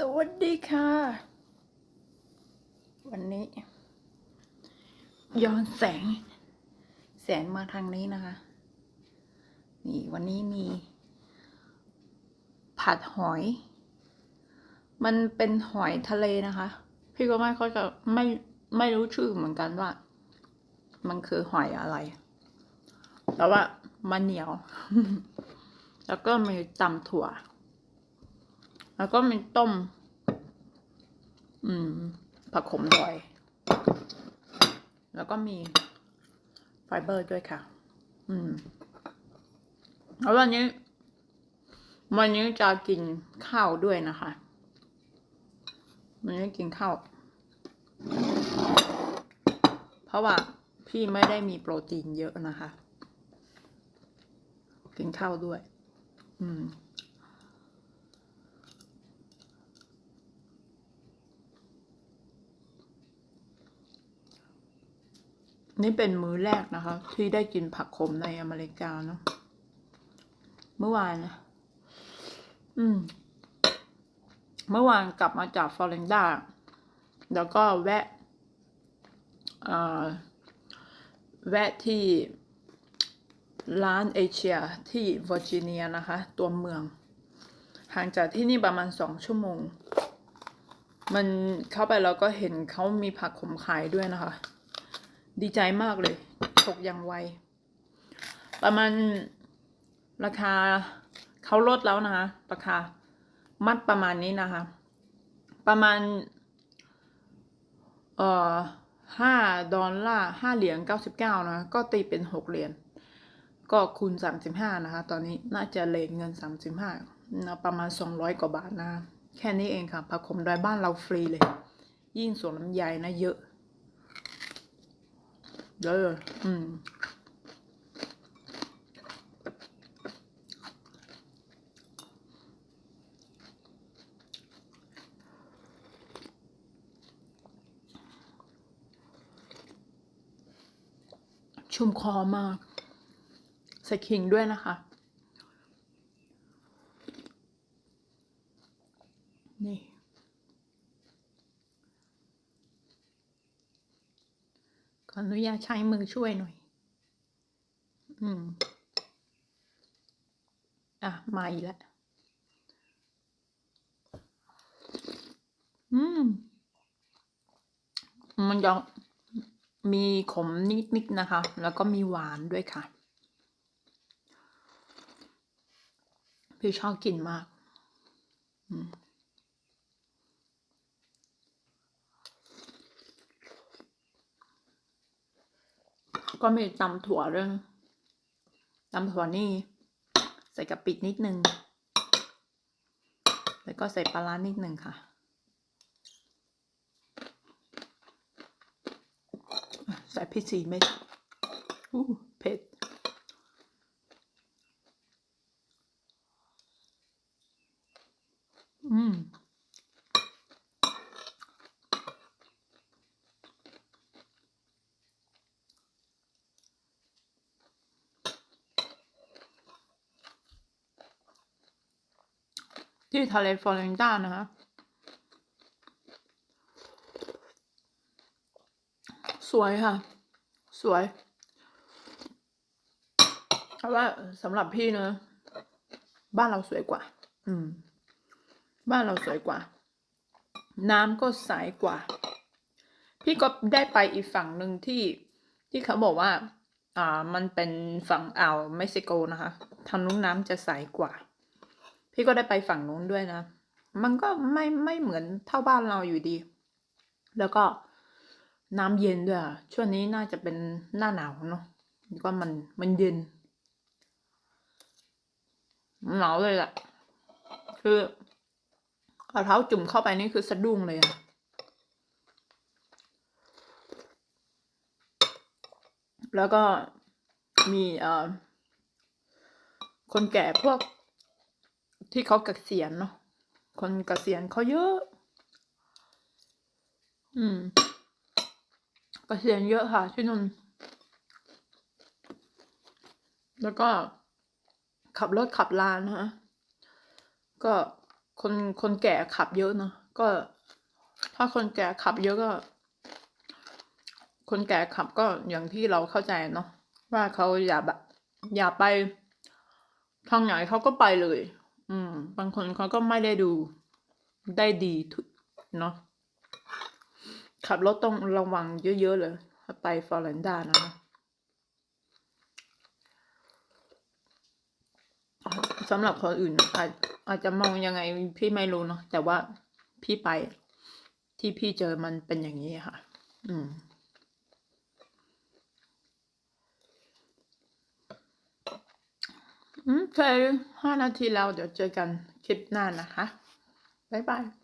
สวัสดีค่ะ วันนี้ ย้อนแสง แสงมาทางนี้นะคะ นี่วันนี้มี ผัดหอย มันเป็นหอยทะเลนะคะ พี่ก็ไม่ค่อยจะไม่ไม่รู้ชื่อเหมือนกันว่า มันคือหอยอะไร แต่ว่ามันเหนียว แล้วก็มีตำถั่ว แล้วก็มีต้ม อืม ผักขมดอย แล้วก็มีไฟเบอร์ด้วยค่ะ อืม แล้ววันนี้ วันนี้จะกินข้าวด้วยนะคะ วันนี้กินข้าว เพราะว่าพี่ไม่ได้มีโปรตีนเยอะนะคะ กินข้าวด้วย อืม นี่เป็นมื้อแรกนะคะ ที่ได้กินผักขมในอเมริกาเนาะเมื่อวานนะอืม เมื่อวานกลับมาจากฟลอริดาแล้วก็แวะแวะที่ร้านเอเชียที่เวอร์จิเนียนะคะ ตัวเมือง ห่างจากที่นี่ประมาณสองชั่วโมง มันเข้าไปแล้วก็เห็นเขามีผักขมขายด้วยนะคะ ดีใจมากเลยฉกอย่างไว ประมาณราคาเขาลดแล้วนะคะราคามัดประมาณนี้นะคะ ประมาณ เอ่อห้าดอลลาร์ห้าเหรียญเก้าสิบเก้านะ ก็ตีเป็นหกเหรียญก็คูณสามสิบห้านะคะ ตอนนี้น่าจะเลทเงินสามสิบห้านะประมาณสองร้อยกว่าบาทนะะแค่นี้เองค่ะผักขมดอยบ้านเราฟรีเลย ยิ่งสวนลำไยนะเยอะ เด้ออืมชุ่มคอมาก ใส่ขิงด้วยนะคะ นี่ ข ออนุญาตใช้มือช่วยหน่อย อืม อะ มาอีกแล้ว อืม มันยังมีขมนิดๆนะคะ แล้วก็มีหวานด้วยค่ะ พี่ชอบกินมาก อืม ก็มีตำถั่วเรื่องตำถั่วนี่ ใส่กะปินิดนึง แล้วก็ใส่ปลาร้านิดนึงค่ะ ใส่พริกสีเม็ดอู้เผ็ดอืม ที่ทะเลฟลอริดานะคะสวยค่ะ สวยเพราะว่าสำหรับพี่เนอะบ้านเราสวยกว่า อืม บ้านเราสวยกว่า น้ำก็ใสกว่า พี่ก็ได้ไปอีกฝั่งหนึ่งที่ที่เขาบอกว่า อ่า มันเป็นฝั่งอ่าวเม็กซิโกนะคะทางนู้นน้ำจะใสกว่า พี่ก็ได้ไปฝั่งนู้นด้วยนะ มันก็ไม่ไม่เหมือนเท่าบ้านเราอยู่ดี แล้วก็น้ำเย็นด้วยช่วงนี้น่าจะเป็นหน้าหนาวเนาะก็มันมันเย็นหนาวเลยแหละคือเอาเท้าจุ่มเข้าไปนี่คือสะดุ้งเลยอะแล้วก็มีเอ่อคนแก่พวก ที่เขาเกษียณเนาะคนเกษียณเขาเยอะ อืม เกษียณเยอะค่ะที่นนแล้วก็ขับรถขับลานะฮะก็คนคนแก่ขับเยอะเนอะก็ ถ้าคนแก่ขับเยอะก็ คนแก่ขับก็อย่างที่เราเข้าใจเนาะว่าเขาอย่าแบบอย่าไปทางไหนเขาก็ไปเลย อืม บางคนเขาก็ไม่ได้ดูได้ดีทุกเนาะขับรถต้องระวังเยอะๆเลยไปฟลอริดานะคะสำหรับคนอื่นอาจอาจจะมองยังไงพี่ไม่รู้เนาะแต่ว่าพี่ไปที่พี่เจอมันเป็นอย่างนี้ค่ะ อืม โอเคห้านาทีแล้วเดี๋ยวเจอกันคลิปหน้านะคะ บ๊ายบาย